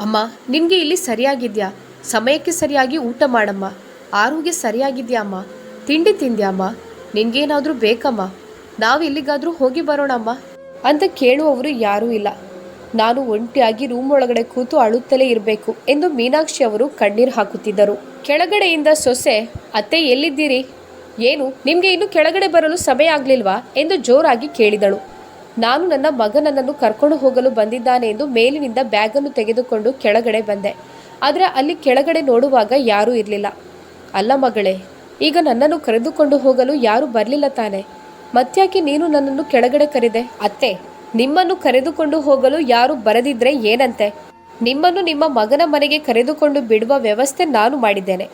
ಅಮ್ಮ, ನಿನಗೆ ಇಲ್ಲಿ ಸರಿಯಾಗಿದ್ಯಾ? ಸಮಯಕ್ಕೆ ಸರಿಯಾಗಿ ಊಟ ಮಾಡಮ್ಮ. ಆರೋಗ್ಯ ಸರಿಯಾಗಿದೆಯಾ ಅಮ್ಮ? ತಿಂಡಿ ತಿಂದ್ಯಾಮ್ಮ ನಿನಗೇನಾದರೂ ಬೇಕಮ್ಮ? ನಾವು ಎಲ್ಲಿಗಾದರೂ ಹೋಗಿ ಬರೋಣಮ್ಮ ಅಂತ ಕೇಳುವವರು ಯಾರೂ ಇಲ್ಲ. ನಾನು ಒಂಟಿಯಾಗಿ ರೂಮ್ ಒಳಗಡೆ ಕೂತು ಅಳುತ್ತಲೇ ಇರಬೇಕು ಎಂದು ಮೀನಾಕ್ಷಿ ಅವರು ಕಣ್ಣೀರು ಹಾಕುತ್ತಿದ್ದರು. ಕೆಳಗಡೆಯಿಂದ ಸೊಸೆ, ಅತ್ತೆ, ಎಲ್ಲಿದ್ದೀರಿ? ಏನು, ನಿಮಗೆ ಇನ್ನು ಕೆಳಗಡೆ ಬರಲು ಸಮಯ ಆಗಲಿಲ್ವಾ? ಎಂದು ಜೋರಾಗಿ ಕೇಳಿದಳು. ನಾನು ನನ್ನ ಮಗನನ್ನು ಕರ್ಕೊಂಡು ಹೋಗಲು ಬಂದಿದ್ದಾನೆ ಎಂದು ಮೇಲಿನಿಂದ ಬ್ಯಾಗನ್ನು ತೆಗೆದುಕೊಂಡು ಕೆಳಗಡೆ ಬಂದೆ. ಆದರೆ ಅಲ್ಲಿ ಕೆಳಗಡೆ ನೋಡುವಾಗ ಯಾರೂ ಇರಲಿಲ್ಲ. ಅಲ್ಲ ಮಗಳೇ, ಈಗ ನನ್ನನ್ನು ಕರೆದುಕೊಂಡು ಹೋಗಲು ಯಾರೂ ಬರಲಿಲ್ಲ ತಾನೆ. ಮತ್ತ್ಯಾಕೆ ನೀನು ನನ್ನನ್ನು ಕೆಳಗಡೆ ಕರೆದೆ? ಅತ್ತೆ, ನಿಮ್ಮನ್ನು ಕರೆದುಕೊಂಡು ಹೋಗಲು ಯಾರು ಬರದಿದ್ರೆ ಏನಂತೆ? ನಿಮ್ಮನ್ನು ನಿಮ್ಮ ಮಗನ ಮನೆಗೆ ಕರೆದುಕೊಂಡು ಬಿಡುವ ವ್ಯವಸ್ಥೆ ನಾನು ಮಾಡಿದ್ದೇನೆ.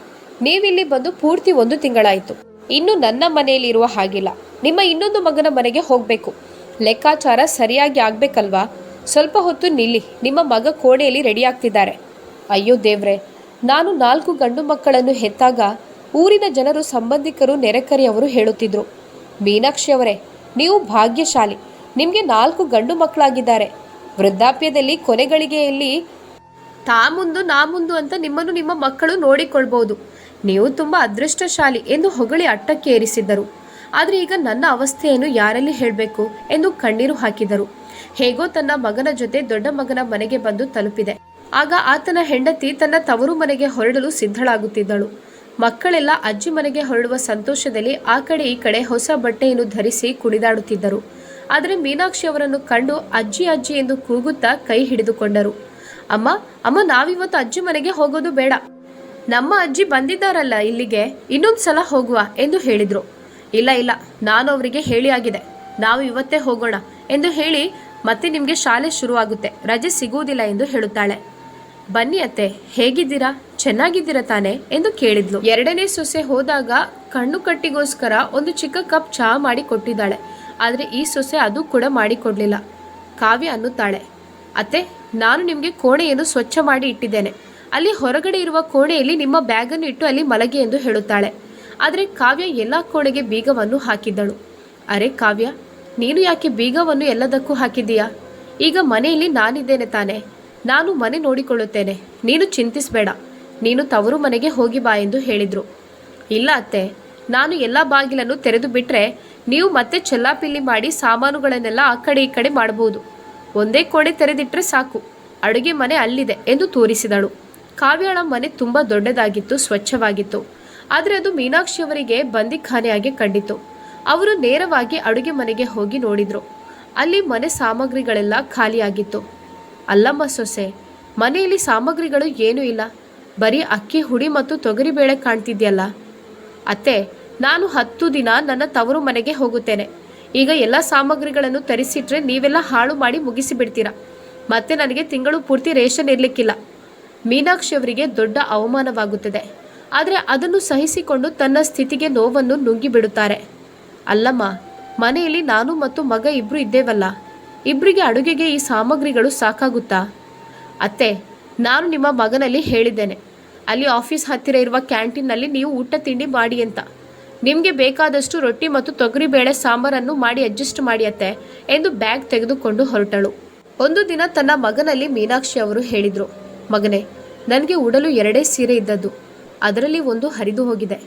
ನೀವಿಲ್ಲಿ ಬಂದು ಪೂರ್ತಿ ಒಂದು ತಿಂಗಳಾಯಿತು. ಇನ್ನು ನನ್ನ ಮನೆಯಲ್ಲಿರುವ ಹಾಗಿಲ್ಲ. ನಿಮ್ಮ ಇನ್ನೊಂದು ಮಗನ ಮನೆಗೆ ಹೋಗಬೇಕು. ಲೆಕ್ಕಾಚಾರ ಸರಿಯಾಗಿ ಆಗಬೇಕಲ್ವಾ? ಸ್ವಲ್ಪ ಹೊತ್ತು ನಿಲ್ಲಿ, ನಿಮ್ಮ ಮಗ ಕೋಣೆಯಲ್ಲಿ ರೆಡಿ ಆಗ್ತಿದ್ದಾರೆ ಅಯ್ಯೋ ದೇವ್ರೆ, ನಾನು ನಾಲ್ಕು ಗಂಡು ಮಕ್ಕಳನ್ನು ಹೆತ್ತಾಗ ಊರಿನ ಜನರು ಸಂಬಂಧಿಕರು ನೆರೆಕರೆಯವರು ಹೇಳುತ್ತಿದ್ರು. ಮೀನಾಕ್ಷಿ ಅವರೇ, ನೀವು ಭಾಗ್ಯಶಾಲಿ, ನಿಮಗೆ ನಾಲ್ಕು ಗಂಡು ಮಕ್ಕಳಾಗಿದ್ದಾರೆ. ವೃದ್ಧಾಪ್ಯದಲ್ಲಿ ಕೊನೆಗಳಿಗೆಯಲ್ಲಿ ತಾ ಮುಂದು ನಾ ಮುಂದು ಅಂತ ನಿಮ್ಮನ್ನು ನಿಮ್ಮ ಮಕ್ಕಳು ನೋಡಿಕೊಳ್ಬಹುದು ನೀವು ತುಂಬ ಅದೃಷ್ಟಶಾಲಿ ಎಂದು ಹೊಗಳಿ ಅಟ್ಟಕ್ಕೆ ಏರಿಸಿದ್ದರು ಆದರೆ ಈಗ ನನ್ನ ಅವಸ್ಥೆಯನ್ನು ಯಾರಲ್ಲಿ ಹೇಳಬೇಕು ಎಂದು ಕಣ್ಣೀರು ಹಾಕಿದರು. ಹೇಗೋ ತನ್ನ ಮಗನ ಜೊತೆ ದೊಡ್ಡ ಮಗನ ಮನೆಗೆ ಬಂದು ತಲುಪಿದೆ. ಆಗ ಆತನ ಹೆಂಡತಿ ತನ್ನ ತವರು ಮನೆಗೆ ಹೊರಡಲು ಸಿದ್ಧಳಾಗುತ್ತಿದ್ದಳು. ಮಕ್ಕಳೆಲ್ಲ ಅಜ್ಜಿ ಮನೆಗೆ ಹೊರಡುವ ಸಂತೋಷದಲ್ಲಿ ಆ ಕಡೆ ಈ ಕಡೆ ಹೊಸ ಬಟ್ಟೆಯನ್ನು ಧರಿಸಿ ಕುಣಿದಾಡುತ್ತಿದ್ದರು. ಆದರೆ ಮೀನಾಕ್ಷಿ ಅವರನ್ನು ಕಂಡು ಅಜ್ಜಿ ಅಜ್ಜಿ ಎಂದು ಕೂಗುತ್ತಾ ಕೈ ಹಿಡಿದುಕೊಂಡರು. ಅಮ್ಮ ಅಮ್ಮ ನಾವಿವತ್ತು ಅಜ್ಜಿ ಮನೆಗೆ ಹೋಗೋದು ಬೇಡ. ನಮ್ಮ ಅಜ್ಜಿ ಬಂದಿದ್ದಾರಲ್ಲ ಇಲ್ಲಿಗೆ ಇನ್ನೊಂದು ಸಲ ಹೋಗುವ ಎಂದು ಹೇಳಿದ್ರು. ಇಲ್ಲ ಇಲ್ಲ, ನಾನು ಅವರಿಗೆ ಹೇಳಿ ಆಗಿದೆ. ನಾವು ಇವತ್ತೇ ಹೋಗೋಣ ಎಂದು ಹೇಳಿ ಮತ್ತೆ ನಿಮಗೆ ಶಾಲೆ ಶುರುವಾಗುತ್ತೆ. ರಜೆ ಸಿಗುವುದಿಲ್ಲ ಎಂದು ಹೇಳುತ್ತಾಳೆ. ಬನ್ನಿ ಅತ್ತೆ, ಹೇಗಿದ್ದೀರಾ? ಚೆನ್ನಾಗಿದ್ದೀರಾ ತಾನೆ ಎಂದು ಕೇಳಿದ್ಲು. ಎರಡನೇ ಸೊಸೆ ಹೋದಾಗ ಕಣ್ಣು ಕಟ್ಟಿಗೋಸ್ಕರ ಒಂದು ಚಿಕ್ಕ ಕಪ್ ಚಹಾ ಮಾಡಿ ಕೊಟ್ಟಿದ್ದಾಳೆ. ಆದರೆ ಈ ಸೊಸೆ ಅದು ಕೂಡ ಮಾಡಿಕೊಡ್ಲಿಲ್ಲ ಕಾವ್ಯ ಅನ್ನುತ್ತಾಳೆ, ಅತ್ತೆ, ನಾನು ನಿಮಗೆ ಕೋಣೆಯನ್ನು ಸ್ವಚ್ಛ ಮಾಡಿ ಇಟ್ಟಿದ್ದೇನೆ. ಅಲ್ಲಿ ಹೊರಗಡೆ ಇರುವ ಕೋಣೆಯಲ್ಲಿ ನಿಮ್ಮ ಬ್ಯಾಗನ್ನು ಇಟ್ಟು ಅಲ್ಲಿ ಮಲಗಿ ಎಂದು ಹೇಳುತ್ತಾಳೆ. ಆದರೆ ಕಾವ್ಯ ಎಲ್ಲ ಕೋಣೆಗೆ ಬೀಗವನ್ನು ಹಾಕಿದ್ದಳು. ಅರೆ ಕಾವ್ಯ, ನೀನು ಯಾಕೆ ಬೀಗವನ್ನು ಎಲ್ಲದಕ್ಕೂ ಹಾಕಿದ್ದೀಯಾ? ಈಗ ಮನೆಯಲ್ಲಿ ನಾನಿದ್ದೇನೆ ತಾನೆ. ನಾನು ಮನೆ ನೋಡಿಕೊಳ್ಳುತ್ತೇನೆ. ನೀನು ಚಿಂತಿಸಬೇಡ. ನೀನು ತವರು ಮನೆಗೆ ಹೋಗಿ ಬಾ ಎಂದು ಹೇಳಿದರು. ಇಲ್ಲ ಅತ್ತೆ. ನಾನು ಎಲ್ಲ ಬಾಗಿಲನ್ನು ತೆರೆದು ಬಿಟ್ಟರೆ ನೀವು ಮತ್ತೆ ಚೆಲ್ಲಾಪಿಲ್ಲಿ ಮಾಡಿ ಸಾಮಾನುಗಳನ್ನೆಲ್ಲ ಆ ಕಡೆ ಈ ಕಡೆ ಮಾಡಬಹುದು ಒಂದೇ ಕೋಣೆ ತೆರೆದಿಟ್ಟರೆ ಸಾಕು. ಅಡುಗೆ ಮನೆ ಅಲ್ಲಿದೆ ಎಂದು ತೋರಿಸಿದಳು. ಕಾವ್ಯಳ ಮನೆ ತುಂಬ ದೊಡ್ಡದಾಗಿತ್ತು, ಸ್ವಚ್ಛವಾಗಿತ್ತು. ಆದರೆ ಅದು ಮೀನಾಕ್ಷಿ ಅವರಿಗೆ ಬಂದಿಖಾನೆಯಾಗಿ ಕಂಡಿತು ಅವರು ನೇರವಾಗಿ ಅಡುಗೆ ಮನೆಗೆ ಹೋಗಿ ನೋಡಿದರು. ಅಲ್ಲಿ ಮನೆ ಸಾಮಗ್ರಿಗಳೆಲ್ಲ ಖಾಲಿಯಾಗಿತ್ತು. ಅಲ್ಲಮ್ಮ ಸೊಸೆ, ಮನೆಯಲ್ಲಿ ಸಾಮಗ್ರಿಗಳು ಏನೂ ಇಲ್ಲ. ಬರೀ ಅಕ್ಕಿ, ಹುಡಿ ಮತ್ತು ತೊಗರಿಬೇಳೆ ಕಾಣ್ತಿದ್ಯಲ್ಲ? ಅತ್ತೆ, ನಾನು ಹತ್ತು ದಿನ ನನ್ನ ತವರು ಮನೆಗೆ ಹೋಗುತ್ತೇನೆ. ಈಗ ಎಲ್ಲ ಸಾಮಗ್ರಿಗಳನ್ನು ತರಿಸಿಟ್ರೆ ನೀವೆಲ್ಲ ಹಾಳು ಮಾಡಿ ಮುಗಿಸಿಬಿಡ್ತೀರಾ? ಮತ್ತೆ ನನಗೆ ತಿಂಗಳು ಪೂರ್ತಿ ರೇಷನ್ ಇರಲಿಕ್ಕಿಲ್ಲ. ಮೀನಾಕ್ಷಿ ಅವರಿಗೆ ದೊಡ್ಡ ಅವಮಾನವಾಗುತ್ತದೆ. ಆದರೆ ಅದನ್ನು ಸಹಿಸಿಕೊಂಡು ತನ್ನ ಸ್ಥಿತಿಗೆ ನೋವನ್ನು ನುಂಗಿಬಿಡುತ್ತಾರೆ ಅಲ್ಲಮ್ಮ, ಮನೆಯಲ್ಲಿ ನಾನು ಮತ್ತು ಮಗ ಇಬ್ಬರು ಇದ್ದೇವಲ್ಲ. ಇಬ್ಬರಿಗೆ ಅಡುಗೆಗೆ ಈ ಸಾಮಗ್ರಿಗಳು ಸಾಕಾಗುತ್ತಾ? ಅತ್ತೆ, ನಾನು ನಿಮ್ಮ ಮಗನಲ್ಲಿ ಹೇಳಿದ್ದೇನೆ. ಅಲ್ಲಿ ಆಫೀಸ್ ಹತ್ತಿರ ಇರುವ ಕ್ಯಾಂಟೀನ್ನಲ್ಲಿ ನೀವು ಊಟ ತಿಂಡಿ ಮಾಡಿ ಅಂತ. ನಿಮಗೆ ಬೇಕಾದಷ್ಟು ರೊಟ್ಟಿ ಮತ್ತು ತೊಗರಿಬೇಳೆ ಸಾಂಬಾರನ್ನು ಮಾಡಿ ಅಡ್ಜಸ್ಟ್ ಮಾಡಿ ಅತ್ತೆ ಎಂದು ಬ್ಯಾಗ್ ತೆಗೆದುಕೊಂಡು ಹೊರಟಳು. ಒಂದು ದಿನ ತನ್ನ ಮಗನಲ್ಲಿ ಮೀನಾಕ್ಷಿ ಅವರು ಹೇಳಿದರು, ಮಗನೇ, ನನಗೆ ಉಡಲು ಎರಡೇ ಸೀರೆ ಇದ್ದದ್ದು. ಅದರಲ್ಲಿ ಒಂದು ಹರಿದು ಹೋಗಿದೆ.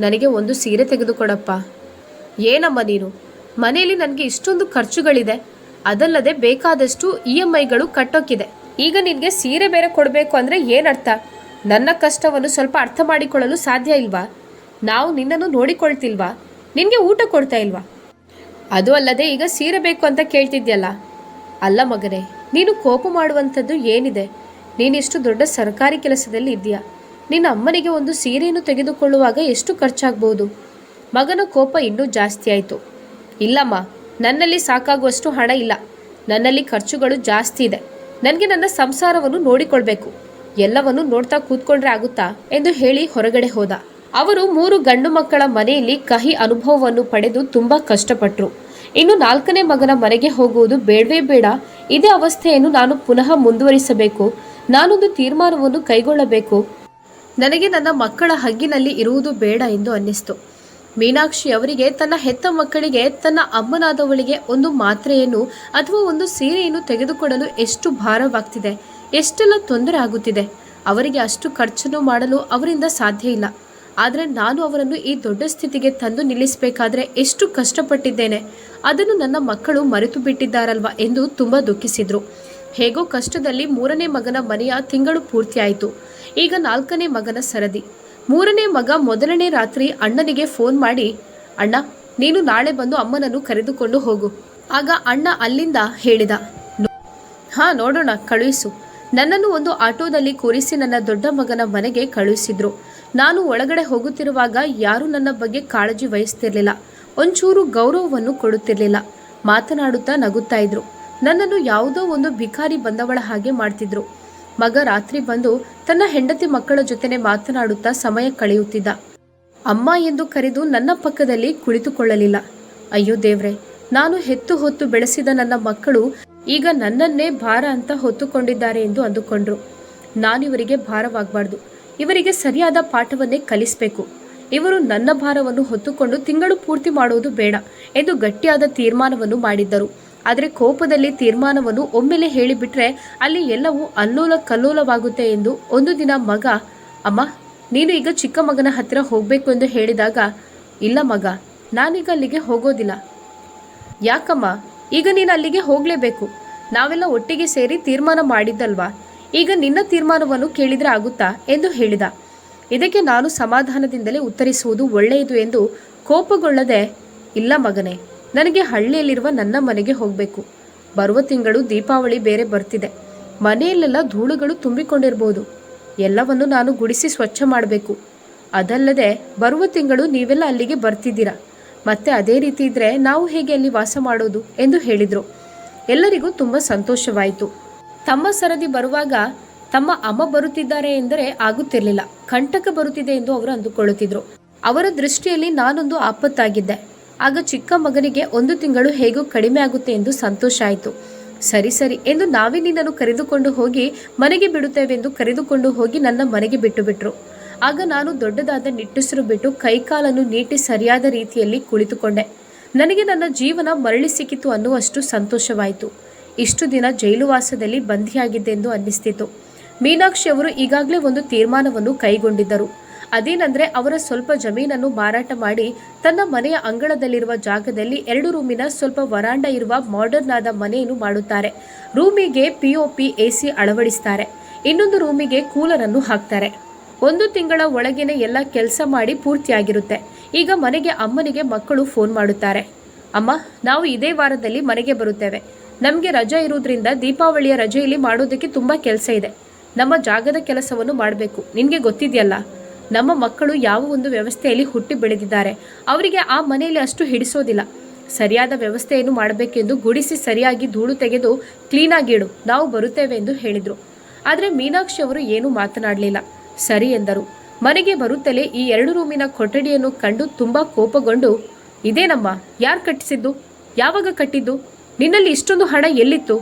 ನನಗೆ ಒಂದು ಸೀರೆ ತೆಗೆದುಕೊಡಪ್ಪ. ಏನಮ್ಮ ನೀನು? ಮನೆಯಲ್ಲಿ ನನಗೆ ಇಷ್ಟೊಂದು ಖರ್ಚುಗಳಿದೆ. ಅದಲ್ಲದೆ ಬೇಕಾದಷ್ಟು ಇ ಎಂ ಐಗಳು ಕಟ್ಟೋಕ್ಕಿದೆ ಈಗ ನಿನಗೆ ಸೀರೆ ಬೇರೆ ಕೊಡಬೇಕು ಅಂದರೆ ಏನರ್ಥ? ನನ್ನ ಕಷ್ಟವನ್ನು ಸ್ವಲ್ಪ ಅರ್ಥ ಮಾಡಿಕೊಳ್ಳಲು ಸಾಧ್ಯ ಇಲ್ವಾ? ನಾವು ನಿನ್ನನ್ನು ನೋಡಿಕೊಳ್ತಿಲ್ವಾ? ನಿನಗೆ ಊಟ ಕೊಡ್ತಾ ಇಲ್ವಾ? ಅದು ಅಲ್ಲದೆ ಈಗ ಸೀರೆ ಬೇಕು ಅಂತ ಕೇಳ್ತಿದ್ಯಲ್ಲ? ಅಲ್ಲ ಮಗನೇ, ನೀನು ಕೋಪ ಮಾಡುವಂಥದ್ದು ಏನಿದೆ? ನೀನಿಷ್ಟು ದೊಡ್ಡ ಸರ್ಕಾರಿ ಕೆಲಸದಲ್ಲಿ ಇದೆಯಾ ನಿನ್ನ ಅಮ್ಮನಿಗೆ ಒಂದು ಸೀರೆಯನ್ನು ತೆಗೆದುಕೊಳ್ಳುವಾಗ ಎಷ್ಟು ಖರ್ಚಾಗ್ಬೋದು? ಮಗನ ಕೋಪ ಇನ್ನೂ ಜಾಸ್ತಿ ಆಯಿತು. ಇಲ್ಲಮ್ಮ, ನನ್ನಲ್ಲಿ ಸಾಕಾಗುವಷ್ಟು ಹಣ ಇಲ್ಲ. ನನ್ನಲ್ಲಿ ಖರ್ಚುಗಳು ಜಾಸ್ತಿ ಇದೆ. ನನಗೆ ನನ್ನ ಸಂಸಾರವನ್ನು ನೋಡಿಕೊಳ್ಬೇಕು. ಎಲ್ಲವನ್ನು ನೋಡ್ತಾ ಕೂತ್ಕೊಂಡ್ರೆ ಆಗುತ್ತಾ ಎಂದು ಹೇಳಿ ಹೊರಗಡೆ ಹೋದ. ಅವರು ಮೂರು ಗಂಡು ಮಕ್ಕಳ ಮನೆಯಲ್ಲಿ ಕಹಿ ಅನುಭವವನ್ನು ಪಡೆದು ತುಂಬಾ ಕಷ್ಟಪಟ್ಟರು ಇನ್ನು ನಾಲ್ಕನೇ ಮಗನ ಮನೆಗೆ ಹೋಗುವುದು ಬೇಡವೇ ಬೇಡ. ಇದೇ ಅವಸ್ಥೆಯನ್ನು ನಾನು ಪುನಃ ಮುಂದುವರಿಸಬೇಕು. ನಾನೊಂದು ತೀರ್ಮಾನವನ್ನು ಕೈಗೊಳ್ಳಬೇಕು. ನನಗೆ ನನ್ನ ಮಕ್ಕಳ ಹಗ್ಗಿನಲ್ಲಿ ಇರುವುದು ಬೇಡ ಎಂದು ಅನ್ನಿಸ್ತು. ಮೀನಾಕ್ಷಿ ಅವರಿಗೆ, ತನ್ನ ಹೆತ್ತ ಮಕ್ಕಳಿಗೆ, ತನ್ನ ಅಮ್ಮನಾದವಳಿಗೆ ಒಂದು ಮಾತ್ರೆಯನ್ನು ಅಥವಾ ಒಂದು ಸೀರೆಯನ್ನು ತೆಗೆದುಕೊಡಲು ಎಷ್ಟು ಭಾರವಾಗ್ತಿದೆ, ಎಷ್ಟೆಲ್ಲ ತೊಂದರೆ ಆಗುತ್ತಿದೆ. ಅವರಿಗೆ ಅಷ್ಟು ಖರ್ಚನ್ನು ಮಾಡಲು ಅವರಿಂದ ಸಾಧ್ಯ ಇಲ್ಲ. ಆದರೆ ನಾನು ಅವರನ್ನು ಈ ದೊಡ್ಡ ಸ್ಥಿತಿಗೆ ತಂದು ನಿಲ್ಲಿಸಬೇಕಾದ್ರೆ ಎಷ್ಟು ಕಷ್ಟಪಟ್ಟಿದ್ದೇನೆ. ಅದನ್ನು ನನ್ನ ಮಕ್ಕಳು ಮರೆತು ಬಿಟ್ಟಿದ್ದಾರಲ್ವ ಎಂದು ತುಂಬ ದುಃಖಿಸಿದ್ರು. ಹೇಗೋ ಕಷ್ಟದಲ್ಲಿ ಮೂರನೇ ಮಗನ ಮನೆಯ ತಿಂಗಳು ಪೂರ್ತಿಯಾಯಿತು. ಈಗ ನಾಲ್ಕನೇ ಮಗನ ಸರದಿ. ಮೂರನೇ ಮಗ ಮೊದಲನೇ ರಾತ್ರಿ ಅಣ್ಣನಿಗೆ ಫೋನ್ ಮಾಡಿ, ಅಣ್ಣ, ನೀನು ನಾಳೆ ಬಂದು ಅಮ್ಮನನ್ನು ಕರೆದುಕೊಂಡು ಹೋಗು. ಆಗ ಅಣ್ಣ ಅಲ್ಲಿಂದ ಹೇಳಿದ ಹಾ, ನೋಡೋಣ, ಕಳುಹಿಸು. ನನ್ನನ್ನು ಒಂದು ಆಟೋದಲ್ಲಿ ಕೂರಿಸಿ ನನ್ನ ದೊಡ್ಡ ಮಗನ ಮನೆಗೆ ಕಳುಹಿಸಿದ್ರು. ನಾನು ಒಳಗಡೆ ಹೋಗುತ್ತಿರುವಾಗ ಯಾರೂ ನನ್ನ ಬಗ್ಗೆ ಕಾಳಜಿ ವಹಿಸ್ತಿರ್ಲಿಲ್ಲ. ಒಂಚೂರು ಗೌರವವನ್ನು ಕೊಡುತ್ತಿರಲಿಲ್ಲ. ಮಾತನಾಡುತ್ತಾ ನಗುತ್ತಾ ಇದ್ರು. ನನ್ನನ್ನು ಯಾವುದೋ ಒಂದು ಭಿಕಾರಿ ಬಂದವಳ ಹಾಗೆ ಮಾಡ್ತಿದ್ರು. ಮಗ ರಾತ್ರಿ ಬಂದು ತನ್ನ ಹೆಂಡತಿ ಮಕ್ಕಳ ಜೊತೆನೆ ಮಾತನಾಡುತ್ತಾ ಸಮಯ ಕಳೆಯುತ್ತಿದ್ದ. ಅಮ್ಮ ಎಂದು ಕರೆದು ನನ್ನ ಪಕ್ಕದಲ್ಲಿ ಕುಳಿತುಕೊಳ್ಳಲಿಲ್ಲ. ಅಯ್ಯೋ ದೇವ್ರೆ, ನಾನು ಹೆತ್ತು ಹೊತ್ತು ಬೆಳೆಸಿದ ನನ್ನ ಮಕ್ಕಳು ಈಗ ನನ್ನನ್ನೇ ಭಾರ ಅಂತ ಹೊತ್ತುಕೊಂಡಿದ್ದಾರೆ ಎಂದು ಅಂದುಕೊಂಡ್ರು. ನಾನಿವರಿಗೆ ಭಾರವಾಗಬಾರ್ದು. ಇವರಿಗೆ ಸರಿಯಾದ ಪಾಠವನ್ನೇ ಕಲಿಸಬೇಕು. ಇವರು ನನ್ನ ಭಾರವನ್ನು ಹೊತ್ತುಕೊಂಡು ತಿಂಗಳು ಪೂರ್ತಿ ಮಾಡುವುದು ಬೇಡ ಎಂದು ಗಟ್ಟಿಯಾದ ತೀರ್ಮಾನವನ್ನು ಮಾಡಿದ್ದರು. ಆದರೆ ಕೋಪದಲ್ಲಿ ತೀರ್ಮಾನವನ್ನು ಒಮ್ಮೆಲೆ ಹೇಳಿಬಿಟ್ರೆ ಅಲ್ಲಿ ಎಲ್ಲವೂ ಅಲ್ಲೋಲ ಕಲ್ಲೋಲವಾಗುತ್ತೆ ಎಂದು ಒಂದು ದಿನ ಮಗ, ಅಮ್ಮ, ನೀನು ಈಗ ಚಿಕ್ಕ ಮಗನ ಹತ್ತಿರ ಹೋಗಬೇಕು ಎಂದು ಹೇಳಿದಾಗ, ಇಲ್ಲ ಮಗ, ನಾನೀಗ ಅಲ್ಲಿಗೆ ಹೋಗೋದಿಲ್ಲ. ಯಾಕಮ್ಮ? ಈಗ ನೀನು ಅಲ್ಲಿಗೆ ಹೋಗಲೇಬೇಕು. ನಾವೆಲ್ಲ ಒಟ್ಟಿಗೆ ಸೇರಿ ತೀರ್ಮಾನ ಮಾಡಿದ್ದಲ್ವಾ? ಈಗ ನಿನ್ನ ತೀರ್ಮಾನವನ್ನು ಕೇಳಿದರೆ ಆಗುತ್ತಾ? ಎಂದು ಹೇಳಿದ. ಇದಕ್ಕೆ ನಾನು ಸಮಾಧಾನದಿಂದಲೇ ಉತ್ತರಿಸುವುದು ಒಳ್ಳೆಯದು ಎಂದು ಕೋಪಗೊಳ್ಳದೆ, ಇಲ್ಲ ಮಗನೇ ನನಗೆ ಹಳ್ಳಿಯಲ್ಲಿರುವ ನನ್ನ ಮನೆಗೆ ಹೋಗಬೇಕು. ಬರುವ ತಿಂಗಳು ದೀಪಾವಳಿ ಬೇರೆ ಬರ್ತಿದೆ. ಮನೆಯಲ್ಲೆಲ್ಲ ಧೂಳುಗಳು ತುಂಬಿಕೊಂಡಿರ್ಬೋದು. ಎಲ್ಲವನ್ನು ನಾನು ಗುಡಿಸಿ ಸ್ವಚ್ಛ ಮಾಡಬೇಕು. ಅದಲ್ಲದೆ ಬರುವ ತಿಂಗಳು ನೀವೆಲ್ಲ ಅಲ್ಲಿಗೆ ಬರ್ತಿದ್ದೀರಾ. ಮತ್ತೆ ಅದೇ ರೀತಿ ಇದ್ರೆ ನಾವು ಹೇಗೆ ಅಲ್ಲಿ ವಾಸ ಮಾಡೋದು ಎಂದು ಹೇಳಿದರು. ಎಲ್ಲರಿಗೂ ತುಂಬ ಸಂತೋಷವಾಯಿತು. ತಮ್ಮ ಸರದಿ ಬರುವಾಗ ತಮ್ಮ ಅಮ್ಮ ಬರುತ್ತಿದ್ದಾರೆ ಎಂದರೆ ಆಗುತ್ತಿರಲಿಲ್ಲ. ಕಂಟಕ ಬರುತ್ತಿದೆ ಎಂದು ಅವರು ಅಂದುಕೊಳ್ಳುತ್ತಿದ್ರು. ಅವರ ದೃಷ್ಟಿಯಲ್ಲಿ ನಾನೊಂದು ಆಪತ್ತಾಗಿದ್ದೆ. ಆಗ ಚಿಕ್ಕ ಮಗನಿಗೆ ಒಂದು ತಿಂಗಳು ಹೇಗೂ ಕಡಿಮೆ ಆಗುತ್ತೆ ಎಂದು ಸಂತೋಷ ಆಯಿತು. ಸರಿ ಸರಿ ಎಂದು ನಾವೇ ನಿನ್ನನ್ನು ಕರೆದುಕೊಂಡು ಹೋಗಿ ಮನೆಗೆ ಬಿಡುತ್ತೇವೆಂದು ಕರೆದುಕೊಂಡು ಹೋಗಿ ನನ್ನ ಮನೆಗೆ ಬಿಟ್ಟು ಬಿಟ್ರು ಆಗ ನಾನು ದೊಡ್ಡದಾದ ನಿಟ್ಟುಸಿರು ಬಿಟ್ಟು ಕೈಕಾಲನ್ನು ನೀಟಿ ಸರಿಯಾದ ರೀತಿಯಲ್ಲಿ ಕುಳಿತುಕೊಂಡೆ. ನನಗೆ ನನ್ನ ಜೀವನ ಮರಳಿ ಸಿಕ್ಕಿತು ಅನ್ನುವಷ್ಟು ಸಂತೋಷವಾಯಿತು. ಇಷ್ಟು ದಿನ ಜೈಲುವಾಸದಲ್ಲಿ ಬಂಧಿಯಾಗಿದ್ದೆಂದು ಅನ್ನಿಸ್ತಿತ್ತು. ಮೀನಾಕ್ಷಿ ಅವರು ಈಗಾಗಲೇ ಒಂದು ತೀರ್ಮಾನವನ್ನು ಕೈಗೊಂಡಿದ್ದರು. ಅದೇನೆಂದರೆ ಅವರ ಸ್ವಲ್ಪ ಜಮೀನನ್ನು ಮಾರಾಟ ಮಾಡಿ ತನ್ನ ಮನೆಯ ಅಂಗಳದಲ್ಲಿರುವ ಜಾಗದಲ್ಲಿ ಎರಡು ರೂಮಿನ ಸ್ವಲ್ಪ ವರಾಂಡ ಇರುವ ಮಾಡರ್ನ್ ಆದ ಮನೆಯನ್ನು ಮಾಡುತ್ತಾರೆ. ರೂಮಿಗೆ ಪಿಒಪಿ ಎಸಿ ಅಳವಡಿಸ್ತಾರೆ. ಇನ್ನೊಂದು ರೂಮಿಗೆ ಕೂಲರ್ ಅನ್ನು ಹಾಕ್ತಾರೆ. ಒಂದು ತಿಂಗಳ ಒಳಗೇನೆ ಎಲ್ಲ ಕೆಲಸ ಮಾಡಿ ಪೂರ್ತಿಯಾಗಿರುತ್ತೆ. ಈಗ ಮನೆಗೆ ಅಮ್ಮನಿಗೆ ಮಕ್ಕಳು ಫೋನ್ ಮಾಡುತ್ತಾರೆ. ಅಮ್ಮ, ನಾವು ಇದೇ ವಾರದಲ್ಲಿ ಮನೆಗೆ ಬರುತ್ತೇವೆ. ನಮಗೆ ರಜೆ ಇರುವುದರಿಂದ ದೀಪಾವಳಿಯ ರಜೆಯಲ್ಲಿ ಮಾಡೋದಕ್ಕೆ ತುಂಬ ಕೆಲಸ ಇದೆ. ನಮ್ಮ ಜಾಗದ ಕೆಲಸವನ್ನು ಮಾಡಬೇಕು. ನಿನಗೆ ಗೊತ್ತಿದೆಯಲ್ಲ? ನಮ್ಮ ಮಕ್ಕಳು ಯಾವ ಒಂದು ವ್ಯವಸ್ಥೆಯಲ್ಲಿ ಹುಟ್ಟಿ ಬೆಳೆದಿದ್ದಾರೆ, ಅವರಿಗೆ ಆ ಮನೆಯಲ್ಲಿ ಅಷ್ಟು ಹಿಡಿಸೋದಿಲ್ಲ. ಸರಿಯಾದ ವ್ಯವಸ್ಥೆಯನ್ನು ಮಾಡಬೇಕೆಂದು ಗುಡಿಸಿ ಸರಿಯಾಗಿ ಧೂಳು ತೆಗೆದು ಕ್ಲೀನಾಗಿಡು ನಾವು ಬರುತ್ತೇವೆ ಎಂದು ಹೇಳಿದರು. ಆದರೆ ಮೀನಾಕ್ಷಿ ಅವರು ಏನೂ ಮಾತನಾಡಲಿಲ್ಲ. ಸರಿ ಎಂದರು. ಮನೆಗೆ ಬರುತ್ತಲೇ ಈ ಎರಡು ರೂಮಿನ ಕೊಠಡಿಯನ್ನು ಕಂಡು ತುಂಬ ಕೋಪಗೊಂಡು, ಇದೇನಮ್ಮ, ಯಾರು ಕಟ್ಟಿಸಿದ್ದು? ಯಾವಾಗ ಕಟ್ಟಿದ್ದು? ನಿನ್ನಲ್ಲಿ ಇಷ್ಟೊಂದು ಹಣ ಎಲ್ಲಿತ್ತು?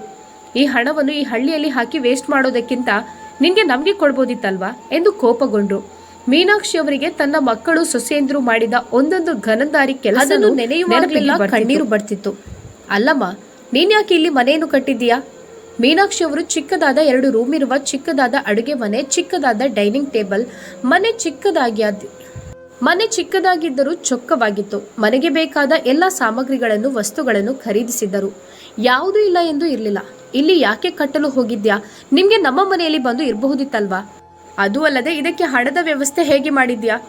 ಈ ಹಣವನ್ನು ಈ ಹಳ್ಳಿಯಲ್ಲಿ ಹಾಕಿ ವೇಸ್ಟ್ ಮಾಡೋದಕ್ಕಿಂತ ನಿನಗೆ ನಮಗೆ ಕೊಡ್ಬೋದಿತ್ತಲ್ವಾ? ಎಂದು ಕೋಪಗೊಂಡ್ರು. ಮೀನಾಕ್ಷಿ ಅವರಿಗೆ ತನ್ನ ಮಕ್ಕಳು ಸೊಸೆಯಂದ್ರು ಮಾಡಿದ ಒಂದೊಂದು ಘನಂದಾರಿ ಕೆಲಸ ನೆನೆಯುವಾಗಲೆಲ್ಲ ಕಣ್ಣೀರು ಬರ್ತಿತ್ತು. ಅಲ್ಲಮ್ಮ ನೀನ್ಯಾಕೆ ಇಲ್ಲಿ ಮನೆಯನ್ನು ಕಟ್ಟಿದ್ದೀಯಾ? ಮೀನಾಕ್ಷಿ ಅವರು ಚಿಕ್ಕದಾದ ಎರಡು ರೂಮ್ ಇರುವ ಚಿಕ್ಕದಾದ ಅಡುಗೆ ಮನೆ ಚಿಕ್ಕದಾದ ಡೈನಿಂಗ್ ಟೇಬಲ್ ಮನೆ ಚಿಕ್ಕದಾಗಿ ಮನೆ ಚಿಕ್ಕದಾಗಿದ್ದರೂ ಚೊಕ್ಕವಾಗಿತ್ತು. ಮನೆಗೆ ಬೇಕಾದ ಎಲ್ಲ ಸಾಮಗ್ರಿಗಳನ್ನು ವಸ್ತುಗಳನ್ನು ಖರೀದಿಸಿದ್ದರು. ಯಾವುದೂ ಇಲ್ಲ ಎಂದು ಇರಲಿಲ್ಲ. ಇಲ್ಲಿ ಯಾಕೆ ಕಟ್ಟಲು ಹೋಗಿದ್ಯಾ? ನಿಮ್ಗೆ ನಮ್ಮ ಮನೆಯಲ್ಲಿ ಬಂದು ಇರಬಹುದಿತ್ತಲ್ವಾ? ಅದು ಅಲ್ಲದೆ ಇದಕ್ಕೆ ಹಣದ ವ್ಯವಸ್ಥೆ ಹೇಗೆ ಮಾಡಿದ್ಯಾ?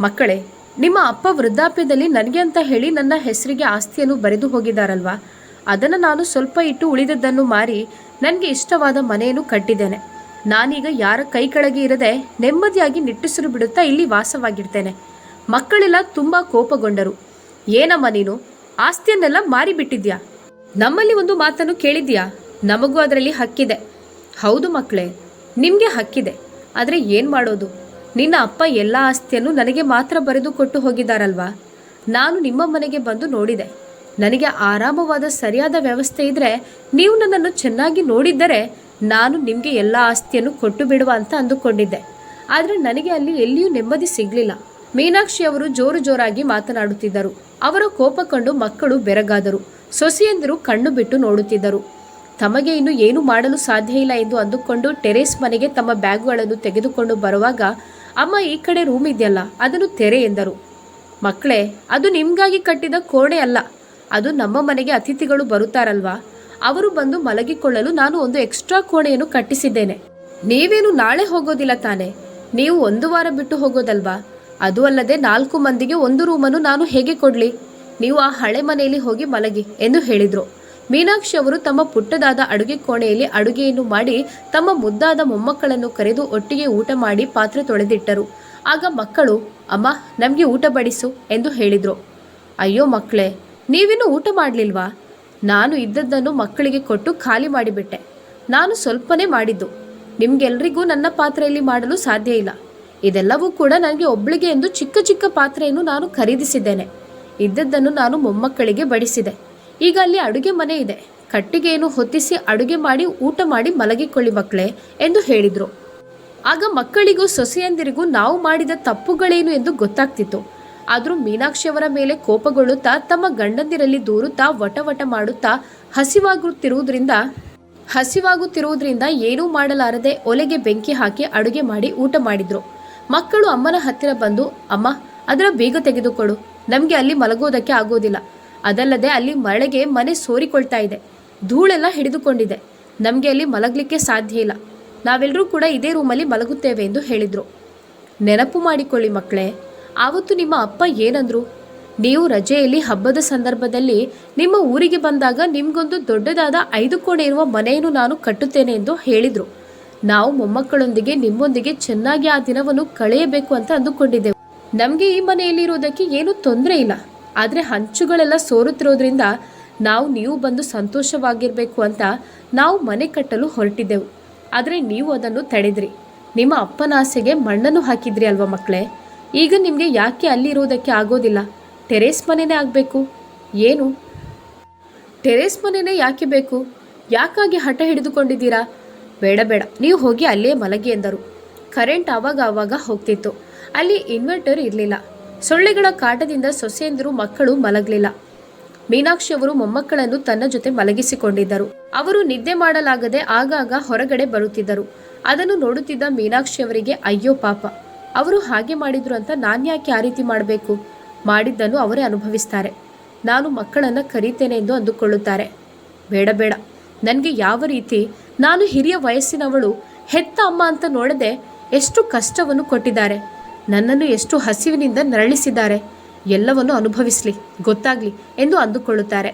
ಮಕ್ಕಳೇ, ನಿಮ್ಮ ಅಪ್ಪ ವೃದ್ಧಾಪ್ಯದಲ್ಲಿ ನನಗೆ ಅಂತ ಹೇಳಿ ನನ್ನ ಹೆಸರಿಗೆ ಆಸ್ತಿಯನ್ನು ಬರೆದು ಹೋಗಿದ್ದಾರಲ್ವಾ? ಅದನ್ನು ನಾನು ಸ್ವಲ್ಪ ಇಟ್ಟು ಉಳಿದದ್ದನ್ನು ಮಾರಿ ನನಗೆ ಇಷ್ಟವಾದ ಮನೆಯನ್ನು ಕಟ್ಟಿದ್ದೇನೆ. ನಾನೀಗ ಯಾರ ಕೈ ಕೆಳಗೆ ಇರದೆ ನೆಮ್ಮದಿಯಾಗಿ ನಿಟ್ಟುಸಿರು ಬಿಡುತ್ತಾ ಇಲ್ಲಿ ವಾಸವಾಗಿರ್ತೇನೆ. ಮಕ್ಕಳೆಲ್ಲ ತುಂಬ ಕೋಪಗೊಂಡರು. ಏನಮ್ಮ ನೀನು? ಆಸ್ತಿಯನ್ನೆಲ್ಲ ಮಾರಿಬಿಟ್ಟಿದ್ಯಾ? ನಮ್ಮಲ್ಲಿ ಒಂದು ಮಾತನ್ನು ಕೇಳಿದ್ಯಾ? ನಮಗೂ ಅದರಲ್ಲಿ ಹಕ್ಕಿದೆ. ಹೌದು ಮಕ್ಕಳೇ, ನಿಮಗೆ ಹಕ್ಕಿದೆ. ಆದರೆ ಏನು ಮಾಡೋದು? ನಿನ್ನ ಅಪ್ಪ ಎಲ್ಲ ಆಸ್ತಿಯನ್ನು ನನಗೆ ಮಾತ್ರ ಬರೆದು ಕೊಟ್ಟು ಹೋಗಿದ್ದಾರಲ್ವಾ? ನಾನು ನಿಮ್ಮ ಮನೆಗೆ ಬಂದು ನೋಡಿದೆ. ನನಗೆ ಆರಾಮವಾದ ಸರಿಯಾದ ವ್ಯವಸ್ಥೆ ಇದ್ದರೆ ನೀವು ನನ್ನನ್ನು ಚೆನ್ನಾಗಿ ನೋಡಿದ್ದರೆ ನಾನು ನಿಮಗೆ ಎಲ್ಲ ಆಸ್ತಿಯನ್ನು ಕೊಟ್ಟು ಬಿಡುವ ಅಂತ ಅಂದುಕೊಂಡಿದ್ದೆ. ಆದರೆ ನನಗೆ ಅಲ್ಲಿ ಎಲ್ಲಿಯೂ ನೆಮ್ಮದಿ ಸಿಗಲಿಲ್ಲ. ಮೀನಾಕ್ಷಿ ಅವರು ಜೋರು ಜೋರಾಗಿ ಮಾತನಾಡುತ್ತಿದ್ದರು. ಅವರ ಕೋಪ ಕಂಡು ಮಕ್ಕಳು ಬೆರಗಾದರು. ಸೊಸೆಯಂದಿರು ಕಣ್ಣು ಬಿಟ್ಟು ನೋಡುತ್ತಿದ್ದರು. ತಮಗೆ ಇನ್ನು ಏನು ಮಾಡಲು ಸಾಧ್ಯ ಇಲ್ಲ ಎಂದು ಅಂದುಕೊಂಡು ಟೆರೇಸ್ ಮನೆಗೆ ತಮ್ಮ ಬ್ಯಾಗ್ಗಳನ್ನು ತೆಗೆದುಕೊಂಡು ಬರುವಾಗ, ಅಮ್ಮ, ಈ ಕಡೆ ರೂಮ್ ಇದೆಯಲ್ಲ, ಅದನ್ನು ತೆರೆ ಎಂದರು. ಮಕ್ಕಳೇ, ಅದು ನಿಮಗಾಗಿ ಕಟ್ಟಿದ ಕೋಣೆ ಅಲ್ಲ, ಅದು ನಮ್ಮ ಮನೆಗೆ ಅತಿಥಿಗಳು ಬರುತ್ತಾರಲ್ವಾ? ಅವರು ಬಂದು ಮಲಗಿಕೊಳ್ಳಲು ನಾನು ಒಂದು ಎಕ್ಸ್ಟ್ರಾ ಕೋಣೆಯನ್ನು ಕಟ್ಟಿಸಿದ್ದೇನೆ. ನೀವೇನು ನಾಳೆ ಹೋಗೋದಿಲ್ಲ ತಾನೆ, ನೀವು ಒಂದು ವಾರ ಬಿಟ್ಟು ಹೋಗೋದಲ್ವಾ? ಅದು ಅಲ್ಲದೆ ನಾಲ್ಕು ಮಂದಿಗೆ ಒಂದು ರೂಮನ್ನು ನಾನು ಹೇಗೆ ಕೊಡ್ಲಿ? ನೀವು ಆ ಹಳೆ ಮನೆಯಲ್ಲಿ ಹೋಗಿ ಮಲಗಿ ಎಂದು ಹೇಳಿದ್ರು. ಮೀನಾಕ್ಷಿ ಅವರು ತಮ್ಮ ಪುಟ್ಟದಾದ ಅಡುಗೆ ಕೋಣೆಯಲ್ಲಿ ಅಡುಗೆಯನ್ನು ಮಾಡಿ ತಮ್ಮ ಮುದ್ದಾದ ಮೊಮ್ಮಕ್ಕಳನ್ನು ಕರೆದು ಒಟ್ಟಿಗೆ ಊಟ ಮಾಡಿ ಪಾತ್ರೆ ತೊಳೆದಿಟ್ಟರು. ಆಗ ಮಕ್ಕಳು, ಅಮ್ಮ, ನಮಗೆ ಊಟ ಬಡಿಸು ಎಂದು ಹೇಳಿದರು. ಅಯ್ಯೋ ಮಕ್ಕಳೇ, ನೀವಿನ್ನು ಊಟ ಮಾಡಲಿಲ್ವಾ? ನಾನು ಇದ್ದದ್ದನ್ನು ಮಕ್ಕಳಿಗೆ ಕೊಟ್ಟು ಖಾಲಿ ಮಾಡಿಬಿಟ್ಟೆ. ನಾನು ಸ್ವಲ್ಪನೇ ಮಾಡಿದ್ದು. ನಿಮ್ಗೆಲ್ರಿಗೂ ನನ್ನ ಪಾತ್ರೆಯಲ್ಲಿ ಮಾಡಲು ಸಾಧ್ಯ ಇಲ್ಲ. ಇದೆಲ್ಲವೂ ಕೂಡ ನನಗೆ ಒಬ್ಬಳಿಗೆ ಎಂದು ಚಿಕ್ಕ ಚಿಕ್ಕ ಪಾತ್ರೆಯನ್ನು ನಾನು ಖರೀದಿಸಿದ್ದೇನೆ. ಇದ್ದದ್ದನ್ನು ನಾನು ಮೊಮ್ಮಕ್ಕಳಿಗೆ ಬಡಿಸಿದೆ. ಈಗ ಅಲ್ಲಿ ಅಡುಗೆ ಮನೆ ಇದೆ. ಕಟ್ಟಿಗೆಯನ್ನು ಹೊತ್ತಿಸಿ ಅಡುಗೆ ಮಾಡಿ ಊಟ ಮಾಡಿ ಮಲಗಿಕೊಳ್ಳಿ ಮಕ್ಕಳೇ ಎಂದು ಹೇಳಿದರು. ಆಗ ಮಕ್ಕಳಿಗೂ ಸೊಸೆಯಂದಿರಿಗೂ ನಾವು ಮಾಡಿದ ತಪ್ಪುಗಳೇನು ಎಂದು ಗೊತ್ತಾಗ್ತಿತ್ತು. ಆದರೂ ಮೀನಾಕ್ಷಿಯವರ ಮೇಲೆ ಕೋಪಗೊಳ್ಳುತ್ತಾ ತಮ್ಮ ಗಂಡಂದಿರಲ್ಲಿ ದೂರುತ್ತಾ ವಟವಟ ಮಾಡುತ್ತಾ ಹಸಿವಾಗುತ್ತಿರುವುದರಿಂದ ಹಸಿವಾಗುತ್ತಿರುವುದರಿಂದ ಏನೂ ಮಾಡಲಾರದೆ ಒಲೆಗೆ ಬೆಂಕಿ ಹಾಕಿ ಅಡುಗೆ ಮಾಡಿ ಊಟ ಮಾಡಿದ್ರು. ಮಕ್ಕಳು ಅಮ್ಮನ ಹತ್ತಿರ ಬಂದು, ಅಮ್ಮ, ಅದರ ಬೇಗ ತೆಗೆದುಕೊಡು. ನಮಗೆ ಅಲ್ಲಿ ಮಲಗೋದಕ್ಕೆ ಆಗೋದಿಲ್ಲ ಅದಲ್ಲದೆ ಅಲ್ಲಿ ಮಳೆಗೆ ಮನೆ ಸೋರಿಕೊಳ್ತಾ ಇದೆ. ಧೂಳೆಲ್ಲ ಹಿಡಿದುಕೊಂಡಿದೆ. ನಮಗೆ ಅಲ್ಲಿ ಮಲಗಲಿಕ್ಕೆ ಸಾಧ್ಯ ಇಲ್ಲ. ನಾವೆಲ್ಲರೂ ಕೂಡ ಇದೇ ರೂಮಲ್ಲಿ ಮಲಗುತ್ತೇವೆ ಎಂದು ಹೇಳಿದರು. ನೆನಪು ಮಾಡಿಕೊಳ್ಳಿ ಮಕ್ಕಳೇ, ಆವತ್ತು ನಿಮ್ಮ ಅಪ್ಪ ಏನಂದ್ರು? ನೀವು ರಜೆಯಲ್ಲಿ ಹಬ್ಬದ ಸಂದರ್ಭದಲ್ಲಿ ನಿಮ್ಮ ಊರಿಗೆ ಬಂದಾಗ ನಿಮಗೊಂದು ದೊಡ್ಡದಾದ ಐದು ಕೋಣೆ ಇರುವ ಮನೆಯನ್ನು ನಾನು ಕಟ್ಟುತ್ತೇನೆ ಎಂದು ಹೇಳಿದರು. ನಾವು ಮೊಮ್ಮಕ್ಕಳೊಂದಿಗೆ ನಿಮ್ಮೊಂದಿಗೆ ಚೆನ್ನಾಗಿ ಆ ದಿನವನ್ನು ಕಳೆಯಬೇಕು ಅಂತ ಅಂದುಕೊಂಡಿದ್ದೆವು. ನಮಗೆ ಈ ಮನೆಯಲ್ಲಿ ಏನೂ ತೊಂದರೆ ಇಲ್ಲ. ಆದರೆ ಹಂಚುಗಳೆಲ್ಲ ಸೋರುತ್ತಿರೋದ್ರಿಂದ ನಾವು ನೀವು ಬಂದು ಸಂತೋಷವಾಗಿರಬೇಕು ಅಂತ ನಾವು ಮನೆ ಕಟ್ಟಲು ಹೊರಟಿದ್ದೆವು. ಆದರೆ ನೀವು ಅದನ್ನು ತಡೆದ್ರಿ. ನಿಮ್ಮ ಅಪ್ಪನ ಆಸೆಗೆ ಮಣ್ಣನ್ನು ಹಾಕಿದ್ರಿ ಅಲ್ವಾ ಮಕ್ಕಳೇ? ಈಗ ನಿಮಗೆ ಯಾಕೆ ಅಲ್ಲಿರೋದಕ್ಕೆ ಆಗೋದಿಲ್ಲ? ಟೆರೇಸ್ ಮನೆಯೇ ಆಗಬೇಕು. ಏನು? ಟೆರೇಸ್ ಮನೆಯೇ ಯಾಕೆ ಬೇಕು? ಯಾಕಾಗಿ ಹಠ ಹಿಡಿದುಕೊಂಡಿದ್ದೀರಾ? ಬೇಡ ಬೇಡ. ನೀವು ಹೋಗಿ ಅಲ್ಲೇ ಮಲಗಿ ಎಂದರು. ಕರೆಂಟ್ ಆವಾಗ ಆವಾಗ ಹೋಗ್ತಿತ್ತು. ಅಲ್ಲಿ ಇನ್ವರ್ಟರ್ ಇರಲಿಲ್ಲ. ಸೊಳ್ಳೆಗಳ ಕಾಟದಿಂದ ಸೊಸೆಯಂದಿರು ಮಕ್ಕಳು ಮಲಗಲಿಲ್ಲ. ಮೀನಾಕ್ಷಿ ಅವರು ಮೊಮ್ಮಕ್ಕಳನ್ನು ತನ್ನ ಜೊತೆ ಮಲಗಿಸಿಕೊಂಡಿದ್ದರು. ಅವರು ನಿದ್ದೆ ಮಾಡಲಾಗದೆ ಆಗಾಗ ಹೊರಗಡೆ ಬರುತ್ತಿದ್ದರು. ಅದನ್ನು ನೋಡುತ್ತಿದ್ದ ಮೀನಾಕ್ಷಿ ಅವರಿಗೆ, ಅಯ್ಯೋ ಪಾಪ, ಅವರು ಹಾಗೆ ಮಾಡಿದ್ರು ಅಂತ ನಾನ್ಯಾಕೆ ಆ ರೀತಿ ಮಾಡಬೇಕು? ಮಾಡಿದ್ದನ್ನು ಅವರೇ ಅನುಭವಿಸ್ತಾರೆ. ನಾನು ಮಕ್ಕಳನ್ನು ಕರೀತೇನೆ ಎಂದು ಅಂದುಕೊಳ್ಳುತ್ತಾರೆ. ಬೇಡ ಬೇಡ. ನನಗೆ ಯಾವ ರೀತಿ? ನಾನು ಹಿರಿಯ ವಯಸ್ಸಿನವಳು. ಹೆತ್ತ ಅಮ್ಮ ಅಂತ ನೋಡದೆ ಎಷ್ಟು ಕಷ್ಟವನ್ನು ಕೊಟ್ಟಿದ್ದಾರೆ. ನನ್ನನ್ನು ಎಷ್ಟು ಹಸಿವಿನಿಂದ ನರಳಿಸಿದ್ದಾರೆ. ಎಲ್ಲವನ್ನು ಅನುಭವಿಸಲಿ, ಗೊತ್ತಾಗ್ಲಿ ಎಂದು ಅಂದುಕೊಳ್ಳುತ್ತಾರೆ.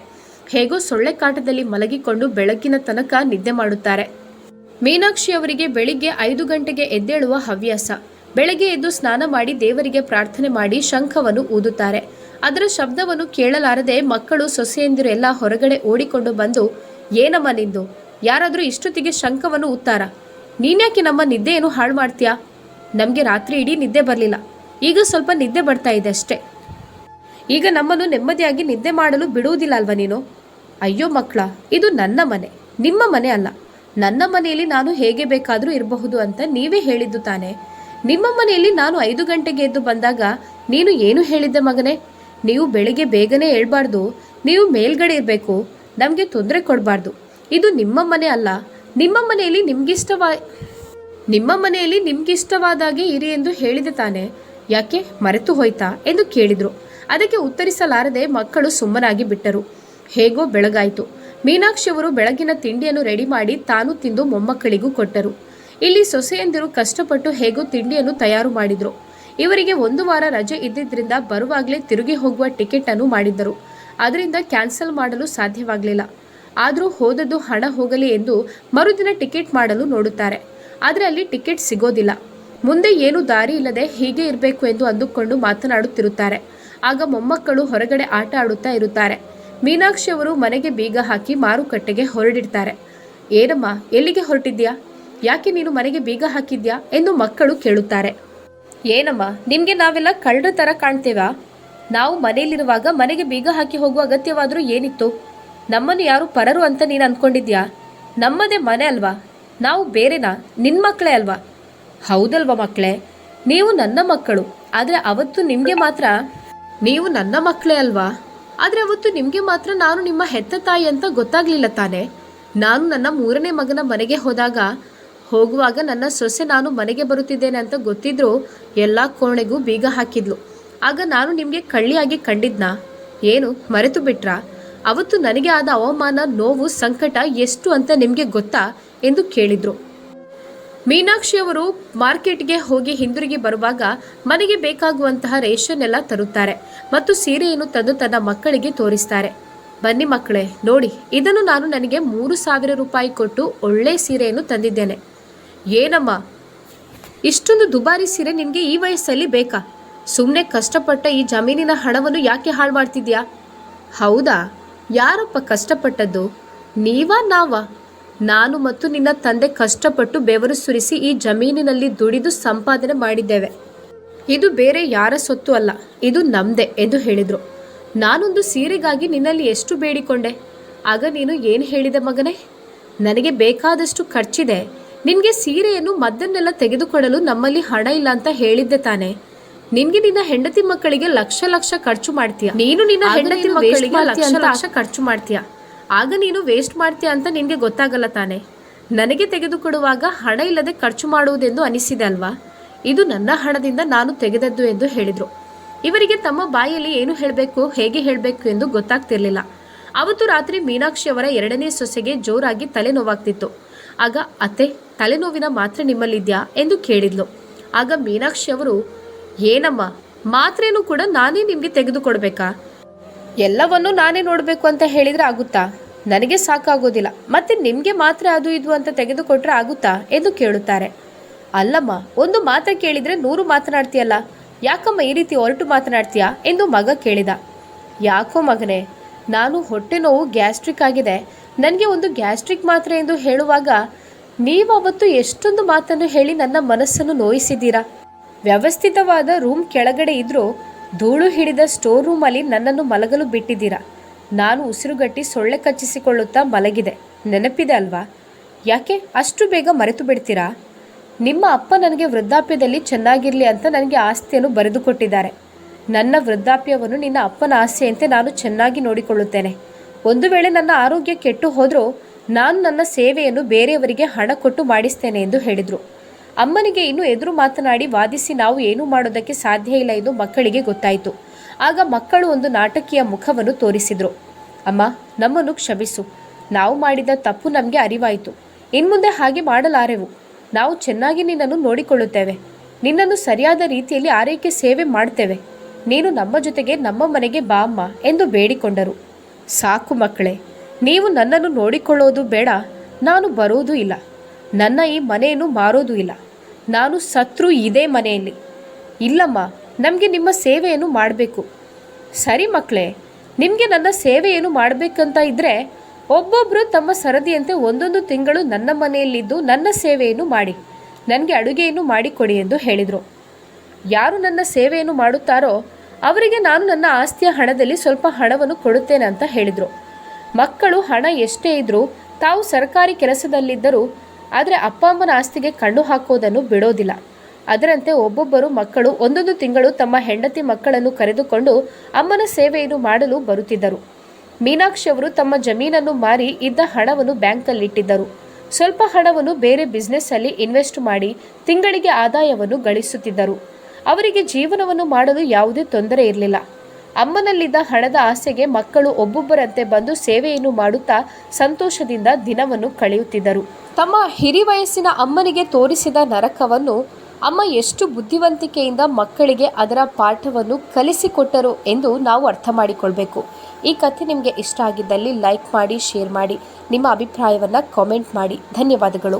ಹೇಗೋ ಸೊಳ್ಳೆ ಕಾಟದಲ್ಲಿ ಮಲಗಿಕೊಂಡು ಬೆಳಕಿನ ತನಕ ನಿದ್ದೆ ಮಾಡುತ್ತಾರೆ. ಮೀನಾಕ್ಷಿ ಅವರಿಗೆ ಬೆಳಿಗ್ಗೆ ಐದು ಗಂಟೆಗೆ ಎದ್ದೇಳುವ ಹವ್ಯಾಸ. ಬೆಳಗ್ಗೆ ಎದ್ದು ಸ್ನಾನ ಮಾಡಿ ದೇವರಿಗೆ ಪ್ರಾರ್ಥನೆ ಮಾಡಿ ಶಂಖವನ್ನು ಊದುತ್ತಾರೆ. ಅದರ ಶಬ್ದವನ್ನು ಕೇಳಲಾರದೆ ಮಕ್ಕಳು ಸೊಸೆಯಂದಿರು ಎಲ್ಲ ಹೊರಗಡೆ ಓಡಿಕೊಂಡು ಬಂದು, ಏನಮ್ಮ ನಿಂದು? ಯಾರಾದರೂ ಇಷ್ಟೊತ್ತಿಗೆ ಶಂಖವನ್ನು ಊದ್ತಾರ? ನೀನ್ಯಾಕೆ ನಮ್ಮ ನಿದ್ದೆಯನ್ನು ಹಾಳು ಮಾಡ್ತೀಯಾ ನಮಗೆ ರಾತ್ರಿ ಇಡೀ ನಿದ್ದೆ ಬರಲಿಲ್ಲ. ಈಗ ಸ್ವಲ್ಪ ನಿದ್ದೆ ಬರ್ತಾ ಇದೆ ಅಷ್ಟೇ. ಈಗ ನಮ್ಮನ್ನು ನೆಮ್ಮದಿಯಾಗಿ ನಿದ್ದೆ ಮಾಡಲು ಬಿಡುವುದಿಲ್ಲ ಅಲ್ವಾ ನೀನು? ಅಯ್ಯೋ ಮಕ್ಕಳ, ಇದು ನನ್ನ ಮನೆ, ನಿಮ್ಮ ಮನೆ ಅಲ್ಲ. ನನ್ನ ಮನೆಯಲ್ಲಿ ನಾನು ಹೇಗೆ ಬೇಕಾದರೂ ಇರಬಹುದು ಅಂತ ನೀವೇ ಹೇಳಿದ್ದು ತಾನೆ. ನಿಮ್ಮ ಮನೆಯಲ್ಲಿ ನಾನು ಐದು ಗಂಟೆಗೆ ಎದ್ದು ಬಂದಾಗ ನೀನು ಏನು ಹೇಳಿದ್ದೆ ಮಗನೇ? ನೀವು ಬೆಳಿಗ್ಗೆ ಬೇಗನೆ ಹೇಳ್ಬಾರ್ದು ನೀವು ಮೇಲ್ಗಡೆ ಇರಬೇಕು, ನಮಗೆ ತೊಂದರೆ ಕೊಡಬಾರ್ದು. ಇದು ನಿಮ್ಮ ಮನೆ ಅಲ್ಲ. ನಿಮ್ಮ ಮನೆಯಲ್ಲಿ ನಿಮ್ಗಿಷ್ಟವಾ ನಿಮ್ಮ ಮನೆಯಲ್ಲಿ ನಿಮ್ಗಿಷ್ಟವಾದಾಗೆ ಇರಿ ಎಂದು ಹೇಳಿದೆ ತಾನೆ. ಯಾಕೆ? ಮರೆತು ಹೋಯ್ತಾ? ಎಂದು ಕೇಳಿದ್ರು. ಅದಕ್ಕೆ ಉತ್ತರಿಸಲಾರದೆ ಮಕ್ಕಳು ಸುಮ್ಮನಾಗಿ ಬಿಟ್ಟರು. ಹೇಗೋ ಬೆಳಗಾಯಿತು. ಮೀನಾಕ್ಷಿಯವರು ಬೆಳಗಿನ ತಿಂಡಿಯನ್ನು ರೆಡಿ ಮಾಡಿ ತಾನು ತಿಂದು ಮೊಮ್ಮಕ್ಕಳಿಗೂ ಕೊಟ್ಟರು. ಇಲ್ಲಿ ಸೊಸೆಯಂದಿರು ಕಷ್ಟಪಟ್ಟು ಹೇಗೋ ತಿಂಡಿಯನ್ನು ತಯಾರು ಮಾಡಿದ್ರು. ಇವರಿಗೆ ಒಂದು ವಾರ ರಜೆ ಇದ್ದಿದ್ದರಿಂದ ಬರುವಾಗಲೇ ತಿರುಗಿ ಹೋಗುವ ಟಿಕೆಟ್ ಅನ್ನು ಮಾಡಿದ್ದರು. ಅದರಿಂದ ಕ್ಯಾನ್ಸಲ್ ಮಾಡಲು ಸಾಧ್ಯವಾಗಲಿಲ್ಲ. ಆದರೂ ಹೋದದ್ದು ಹಣ ಹೋಗಲಿ ಎಂದು ಮರುದಿನ ಟಿಕೆಟ್ ಮಾಡಲು ನೋಡುತ್ತಾರೆ. ಆದರೆ ಅಲ್ಲಿ ಟಿಕೆಟ್ ಸಿಗೋದಿಲ್ಲ. ಮುಂದೆ ಏನು ದಾರಿ ಇಲ್ಲದೆ ಹೀಗೆ ಇರಬೇಕು ಎಂದು ಅಂದುಕೊಂಡು ಮಾತನಾಡುತ್ತಿರುತ್ತಾರೆ. ಆಗ ಮೊಮ್ಮಕ್ಕಳು ಹೊರಗಡೆ ಆಟ ಆಡುತ್ತಾ ಇರುತ್ತಾರೆ. ಮೀನಾಕ್ಷಿ ಅವರು ಮನೆಗೆ ಬೀಗ ಹಾಕಿ ಮಾರುಕಟ್ಟೆಗೆ ಹೊರಡಿರ್ತಾರೆ. ಏನಮ್ಮ, ಎಲ್ಲಿಗೆ ಹೊರಟಿದ್ಯಾ ಯಾಕೆ ನೀನು ಮನೆಗೆ ಬೀಗ ಹಾಕಿದ್ಯಾ ಎಂದು ಮಕ್ಕಳು ಕೇಳುತ್ತಾರೆ. ಏನಮ್ಮ, ನಿಮಗೆ ನಾವೆಲ್ಲ ಕಳ್ಳರ ಥರ ಕಾಣ್ತೇವಾ? ನಾವು ಮನೆಯಲ್ಲಿರುವಾಗ ಮನೆಗೆ ಬೀಗ ಹಾಕಿ ಹೋಗುವ ಅಗತ್ಯವಾದರೂ ಏನಿತ್ತು? ನಮ್ಮನ್ನು ಯಾರು ಪರರು ಅಂತ ನೀನು ಅಂದ್ಕೊಂಡಿದ್ಯಾ ನಮ್ಮದೇ ಮನೆ ಅಲ್ವಾ? ನಾವು ಬೇರೆನಾ? ನಿನ್ನ ಮಕ್ಕಳೇ ಅಲ್ವಾ? ಹೌದಲ್ವಾ ಮಕ್ಕಳೇ? ನೀವು ನನ್ನ ಮಕ್ಕಳು. ಆದರೆ ಅವತ್ತು ನಿಮಗೆ ಮಾತ್ರ ನೀವು ನನ್ನ ಮಕ್ಕಳೇ ಅಲ್ವಾ? ಆದರೆ ಅವತ್ತು ನಿಮಗೆ ಮಾತ್ರ ನಾನು ನಿಮ್ಮ ಹೆತ್ತ ತಾಯಿ ಅಂತ ಗೊತ್ತಾಗ್ಲಿಲ್ಲ ತಾನೆ. ನಾನು ನನ್ನ ಮೂರನೇ ಮಗನ ಮನೆಗೆ ಹೋದಾಗ, ಹೋಗುವಾಗ ನನ್ನ ಸೊಸೆ ನಾನು ಮನೆಗೆ ಬರುತ್ತಿದ್ದೇನೆ ಅಂತ ಗೊತ್ತಿದ್ರು ಎಲ್ಲ ಕೋಣೆಗೂ ಬೀಗ ಹಾಕಿದ್ಲು. ಆಗ ನಾನು ನಿಮಗೆ ಕಳ್ಳಿಯಾಗಿ ಕಂಡಿದ್ನಾ? ಏನು, ಮರೆತು ಬಿಟ್ರಾ? ಅವತ್ತು ನನಗೆ ಆದ ಅವಮಾನ, ನೋವು, ಸಂಕಟ ಎಷ್ಟು ಅಂತ ನಿಮಗೆ ಗೊತ್ತಾ ಎಂದು ಕೇಳಿದ್ರು. ಮೀನಾಕ್ಷಿ ಅವರು ಮಾರ್ಕೆಟ್ಗೆ ಹೋಗಿ ಹಿಂದಿರುಗಿ ಬರುವಾಗ ಮನೆಗೆ ಬೇಕಾಗುವಂತಹ ರೇಷನ್ ಎಲ್ಲ ತರುತ್ತಾರೆ ಮತ್ತು ಸೀರೆಯನ್ನು ತಂದು ತನ್ನ ಮಕ್ಕಳಿಗೆ ತೋರಿಸ್ತಾರೆ. ಬನ್ನಿ ಮಕ್ಕಳೇ, ನೋಡಿ, ಇದನ್ನು ನಾನು ನನಗೆ ಮೂರು ಸಾವಿರ ರೂಪಾಯಿ ಕೊಟ್ಟು ಒಳ್ಳೆ ಸೀರೆಯನ್ನು ತಂದಿದ್ದೇನೆ. ಏನಮ್ಮ? ಇಷ್ಟೊಂದು ದುಬಾರಿ ಸೀರೆ ನಿನಗೆ ಈ ವಯಸ್ಸಲ್ಲಿ ಬೇಕಾ? ಸುಮ್ಮನೆ ಕಷ್ಟಪಟ್ಟ ಈ ಜಮೀನಿನ ಹಣವನ್ನು ಯಾಕೆ ಹಾಳು ಮಾಡ್ತಿದ್ಯಾ ಹೌದಾ? ಯಾರಪ್ಪ ಕಷ್ಟಪಟ್ಟದ್ದು? ನೀವಾ ನಾವಾ? ನಾನು ಮತ್ತು ನಿನ್ನ ತಂದೆ ಕಷ್ಟಪಟ್ಟು ಬೆವರು ಸುರಿಸಿ ಈ ಜಮೀನಿನಲ್ಲಿ ದುಡಿದು ಸಂಪಾದನೆ ಮಾಡಿದ್ದೇವೆ. ಇದು ಬೇರೆ ಯಾರ ಸೊತ್ತು ಅಲ್ಲ, ಇದು ನಮ್ದೆ ಎಂದು ಹೇಳಿದರು. ನಾನೊಂದು ಸೀರೆಗಾಗಿ ನಿನ್ನಲ್ಲಿ ಎಷ್ಟು ಬೇಡಿಕೊಂಡೆ? ಆಗ ನೀನು ಏನು ಹೇಳಿದೆ ಮಗನೇ? ನನಗೆ ಬೇಕಾದಷ್ಟು ಖರ್ಚಿದೆ. ನಿನಗೆ ಸೀರೆಯನ್ನು ಮದ್ದನ್ನೆಲ್ಲ ತೆಗೆದುಕೊಡಲು ನಮ್ಮಲ್ಲಿ ಹಣ ಇಲ್ಲ ಅಂತ ಹೇಳಿದ್ದೆ ತಾನೆ. ನಿನ್ಗೆ ನಿನ್ನ ಹೆಂಡತಿ ಮಕ್ಕಳಿಗೆ ಲಕ್ಷ ಲಕ್ಷ ಖರ್ಚು ಮಾಡ್ತೀಯ. ನೀನು ನಿನ್ನ ಹೆಂಡತಿ ಮಕ್ಕಳಿಗೆ ಲಕ್ಷ ಲಕ್ಷ ಖರ್ಚು ಮಾಡ್ತೀಯ. ಆಗ ನೀನು ವೇಸ್ಟ್ ಮಾಡ್ತೀಯ ಅಂತ ನಿನ್ಗೆ ಗೊತ್ತಾಗಲ್ಲ ತಾನೆ. ನನಗೆ ತೆಗೆದುಕೊಡುವಾಗ ಹಣ ಇಲ್ಲದೆ ಖರ್ಚು ಮಾಡುವುದೆಂದು ಅನಿಸಿದೆ ಅಲ್ವಾ? ಇದು ನನ್ನ ಹಣದಿಂದ ನಾನು ತೆಗೆದದ್ದು ಎಂದು ಹೇಳಿದ್ರು. ಇವರಿಗೆ ತಮ್ಮ ಬಾಯಲ್ಲಿ ಏನು ಹೇಳಬೇಕು ಹೇಗೆ ಹೇಳಬೇಕು ಎಂದು ಗೊತ್ತಾಗ್ತಿರ್ಲಿಲ್ಲ. ಅವತ್ತು ರಾತ್ರಿ ಮೀನಾಕ್ಷಿ ಅವರ ಎರಡನೇ ಸೊಸೆಗೆ ಜೋರಾಗಿ ತಲೆನೋವಾಗ್ತಿತ್ತು. ಆಗ ಅತ್ತೆ ತಲೆನೋವಿನ ಮಾತ್ರೆ ನಿಮ್ಮಲ್ಲಿದ್ಯಾ? ಎಂದು ಕೇಳಿದ್ಲು. ಆಗ ಮೀನಾಕ್ಷಿ ಅವರು ಏನಮ್ಮ? ಮಾತ್ರೇನು ಕೂಡ ನಾನೇ ನಿಮಗೆ ತೆಗೆದುಕೊಡ್ಬೇಕಾ? ಎಲ್ಲವನ್ನೂ ನಾನೇ ನೋಡಬೇಕು ಅಂತ ಹೇಳಿದ್ರೆ ಆಗುತ್ತಾ? ನನಗೆ ಸಾಕಾಗೋದಿಲ್ಲ. ಮತ್ತೆ ನಿಮಗೆ ಮಾತ್ರ ಅದು ಇದು ಅಂತ ತೆಗೆದುಕೊಟ್ರೆ ಆಗುತ್ತಾ ಎಂದು ಕೇಳುತ್ತಾರೆ. ಅಲ್ಲಮ್ಮ, ಒಂದು ಮಾತ್ರ ಕೇಳಿದ್ರೆ ನೂರು ಮಾತನಾಡ್ತೀಯಲ್ಲ? ಯಾಕಮ್ಮ ಈ ರೀತಿ ಹೊರಟು ಮಾತನಾಡ್ತೀಯಾ ಎಂದು ಮಗ ಕೇಳಿದ. ಯಾಕೋ ಮಗನೇ, ನಾನು ಹೊಟ್ಟೆ ನೋವು ಗ್ಯಾಸ್ಟ್ರಿಕ್ ಆಗಿದೆ. ನನಗೆ ಒಂದು ಗ್ಯಾಸ್ಟ್ರಿಕ್ ಮಾತ್ರೆ ಎಂದು ಹೇಳುವಾಗ, ನೀವು ಅವತ್ತು ಎಷ್ಟೊಂದು ಮಾತನ್ನು ಹೇಳಿ ನನ್ನ ಮನಸ್ಸನ್ನು ನೋಯಿಸಿದ್ದೀರಾ? ವ್ಯವಸ್ಥಿತವಾದ ರೂಮ್ ಕೆಳಗಡೆ ಇದ್ರೂ ಧೂಳು ಹಿಡಿದ ಸ್ಟೋರ್ ರೂಮಲ್ಲಿ ನನ್ನನ್ನು ಮಲಗಲು ಬಿಟ್ಟಿದ್ದೀರಾ? ನಾನು ಉಸಿರುಗಟ್ಟಿ ಸೊಳ್ಳೆ ಕಚ್ಚಿಸಿಕೊಳ್ಳುತ್ತಾ ಮಲಗಿದೆ. ನೆನಪಿದೆ ಅಲ್ವಾ? ಯಾಕೆ? ಅಷ್ಟು ಬೇಗ ಮರೆತು ಬಿಡ್ತೀರಾ? ನಿಮ್ಮ ಅಪ್ಪ ನನಗೆ ವೃದ್ಧಾಪ್ಯದಲ್ಲಿ ಚೆನ್ನಾಗಿರಲಿ ಅಂತ ನನಗೆ ಆಸ್ತಿಯನ್ನು ಬರೆದುಕೊಟ್ಟಿದ್ದಾರೆ. ನನ್ನ ವೃದ್ಧಾಪ್ಯವನ್ನು ನಿನ್ನ ಅಪ್ಪನ ಆಸೆಯಂತೆ ನಾನು ಚೆನ್ನಾಗಿ ನೋಡಿಕೊಳ್ಳುತ್ತೇನೆ. ಒಂದು ವೇಳೆ ನನ್ನ ಆರೋಗ್ಯ ಕೆಟ್ಟು ಹೋದರೂ ನಾನು ನನ್ನ ಸೇವೆಯನ್ನು ಬೇರೆಯವರಿಗೆ ಹಣ ಕೊಟ್ಟು ಮಾಡಿಸ್ತೇನೆ ಎಂದು ಹೇಳಿದರು. ಅಮ್ಮನಿಗೆ ಇನ್ನು ಎದುರು ಮಾತನಾಡಿ ವಾದಿಸಿ ನಾವು ಏನೂ ಮಾಡೋದಕ್ಕೆ ಸಾಧ್ಯ ಇಲ್ಲ ಎಂದು ಮಕ್ಕಳಿಗೆ ಗೊತ್ತಾಯಿತು. ಆಗ ಮಕ್ಕಳು ಒಂದು ನಾಟಕೀಯ ಮುಖವನ್ನು ತೋರಿಸಿದರು. ಅಮ್ಮ, ನಮ್ಮನ್ನು ಕ್ಷಮಿಸು. ನಾವು ಮಾಡಿದ ತಪ್ಪು ನಮಗೆ ಅರಿವಾಯಿತು. ಇನ್ಮುಂದೆ ಹಾಗೆ ಮಾಡಲಾರೆವು. ನಾವು ಚೆನ್ನಾಗಿ ನಿನ್ನನ್ನು ನೋಡಿಕೊಳ್ಳುತ್ತೇವೆ. ನಿನ್ನನ್ನು ಸರಿಯಾದ ರೀತಿಯಲ್ಲಿ ಆರೈಕೆ ಸೇವೆ ಮಾಡ್ತೇವೆ. ನೀನು ನಮ್ಮ ಜೊತೆಗೆ ನಮ್ಮ ಮನೆಗೆ ಬಾ ಅಮ್ಮ ಎಂದು ಬೇಡಿಕೊಂಡರು. ಸಾಕು ಮಕ್ಕಳೇ, ನೀವು ನನ್ನನ್ನು ನೋಡಿಕೊಳ್ಳೋದು ಬೇಡ. ನಾನು ಬರೋದು ಇಲ್ಲ. ನನ್ನ ಈ ಮನೆಯನ್ನು ಮಾರೋದು ಇಲ್ಲ. ನಾನು ಸತ್ರು ಇದೇ ಮನೆಯಲ್ಲಿ. ಇಲ್ಲಮ್ಮ, ನಮಗೆ ನಿಮ್ಮ ಸೇವೆಯನ್ನು ಮಾಡಬೇಕು. ಸರಿ ಮಕ್ಕಳೇ, ನಿಮಗೆ ನನ್ನ ಸೇವೆಯನ್ನು ಮಾಡಬೇಕಂತ ಇದ್ದರೆ ಒಬ್ಬೊಬ್ಬರು ತಮ್ಮ ಸರದಿಯಂತೆ ಒಂದೊಂದು ತಿಂಗಳು ನನ್ನ ಮನೆಯಲ್ಲಿದ್ದು ನನ್ನ ಸೇವೆಯನ್ನು ಮಾಡಿ. ನನಗೆ ಅಡುಗೆಯನ್ನು ಮಾಡಿಕೊಡಿ ಎಂದು ಹೇಳಿದರು. ಯಾರು ನನ್ನ ಸೇವೆಯನ್ನು ಮಾಡುತ್ತಾರೋ ಅವರಿಗೆ ನಾನು ನನ್ನ ಆಸ್ತಿಯ ಹಣದಲ್ಲಿ ಸ್ವಲ್ಪ ಹಣವನ್ನು ಕೊಡುತ್ತೇನೆ ಅಂತ ಹೇಳಿದರು. ಮಕ್ಕಳು ಹಣ ಎಷ್ಟೇ ಇದ್ದರೂ ತಾವು ಸರ್ಕಾರಿ ಕೆಲಸದಲ್ಲಿದ್ದರೂ ಆದರೆ ಅಪ್ಪ ಅಮ್ಮನ ಆಸ್ತಿಗೆ ಕಣ್ಣು ಹಾಕೋದನ್ನು ಬಿಡೋದಿಲ್ಲ. ಅದರಂತೆ ಒಬ್ಬೊಬ್ಬರು ಮಕ್ಕಳು ಒಂದೊಂದು ತಿಂಗಳು ತಮ್ಮ ಹೆಂಡತಿ ಮಕ್ಕಳನ್ನು ಕರೆದುಕೊಂಡು ಅಮ್ಮನ ಸೇವೆಯನ್ನು ಮಾಡಲು ಬರುತ್ತಿದ್ದರು. ಮೀನಾಕ್ಷಿ ಅವರು ತಮ್ಮ ಜಮೀನನ್ನು ಮಾರಿ ಇದ್ದ ಹಣವನ್ನು ಬ್ಯಾಂಕಲ್ಲಿಟ್ಟಿದ್ದರು. ಸ್ವಲ್ಪ ಹಣವನ್ನು ಬೇರೆ ಬಿಸ್ನೆಸ್ಸಲ್ಲಿ ಇನ್ವೆಸ್ಟ್ ಮಾಡಿ ತಿಂಗಳಿಗೆ ಆದಾಯವನ್ನು ಗಳಿಸುತ್ತಿದ್ದರು. ಅವರಿಗೆ ಜೀವನವನ್ನು ಮಾಡಲು ಯಾವುದೇ ತೊಂದರೆ ಇರಲಿಲ್ಲ. ಅಮ್ಮನಲ್ಲಿದ್ದ ಹಣದ ಆಸೆಗೆ ಮಕ್ಕಳು ಒಬ್ಬೊಬ್ಬರಂತೆ ಬಂದು ಸೇವೆಯನ್ನು ಮಾಡುತ್ತಾ ಸಂತೋಷದಿಂದ ದಿನವನ್ನು ಕಳೆಯುತ್ತಿದ್ದರು. ತಮ್ಮ ಹಿರಿ ವಯಸ್ಸಿನ ಅಮ್ಮನಿಗೆ ತೋರಿಸಿದ ನರಕವನ್ನು ಅಮ್ಮ ಎಷ್ಟು ಬುದ್ಧಿವಂತಿಕೆಯಿಂದ ಮಕ್ಕಳಿಗೆ ಅದರ ಪಾಠವನ್ನು ಕಲಿಸಿಕೊಟ್ಟರು ಎಂದು ನಾವು ಅರ್ಥ ಮಾಡಿಕೊಳ್ಬೇಕು. ಈ ಕಥೆ ನಿಮಗೆ ಇಷ್ಟ ಆಗಿದ್ದಲ್ಲಿ ಲೈಕ್ ಮಾಡಿ, ಶೇರ್ ಮಾಡಿ, ನಿಮ್ಮ ಅಭಿಪ್ರಾಯವನ್ನು ಕಾಮೆಂಟ್ ಮಾಡಿ. ಧನ್ಯವಾದಗಳು.